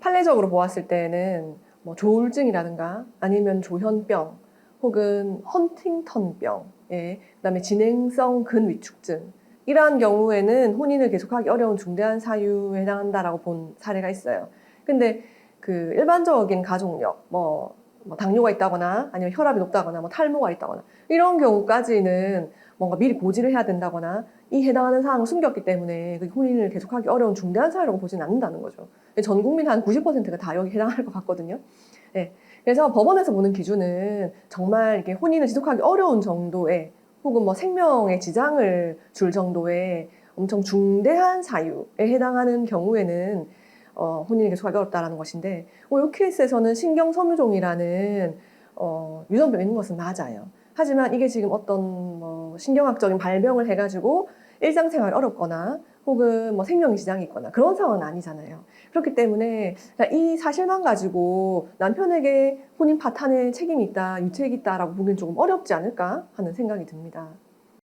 판례적으로 보았을 때는 뭐 조울증이라든가 아니면 조현병 혹은 헌팅턴병, 예, 그다음에 진행성 근위축증 이러한 경우에는 혼인을 계속하기 어려운 중대한 사유에 해당한다라고 본 사례가 있어요. 근데 그 일반적인 가족력, 뭐, 뭐 당뇨가 있다거나 아니면 혈압이 높다거나 뭐 탈모가 있다거나 이런 경우까지는 뭔가 미리 고지를 해야 된다거나 이 해당하는 사항을 숨겼기 때문에 그 혼인을 계속하기 어려운 중대한 사유라고 보지는 않는다는 거죠. 전 국민 한 90%가 다 여기 해당할 것 같거든요. 네. 그래서 법원에서 보는 기준은 정말 이렇게 혼인을 지속하기 어려운 정도의 혹은 뭐 생명에 지장을 줄 정도의 엄청 중대한 사유에 해당하는 경우에는 어, 혼인이 계속하기 어렵다라는 것인데 어, 이 케이스에서는 신경섬유종이라는 어, 유전병이 있는 것은 맞아요. 하지만 이게 지금 어떤 뭐 신경학적인 발병을 해가지고 일상생활이 어렵거나 혹은 뭐 생명에 지장이 있거나 그런 상황은 아니잖아요. 그렇기 때문에 그냥 이 사실만 가지고 남편에게 혼인 파탄에 책임이 있다, 유책이 있다라고 보기엔 조금 어렵지 않을까 하는 생각이 듭니다.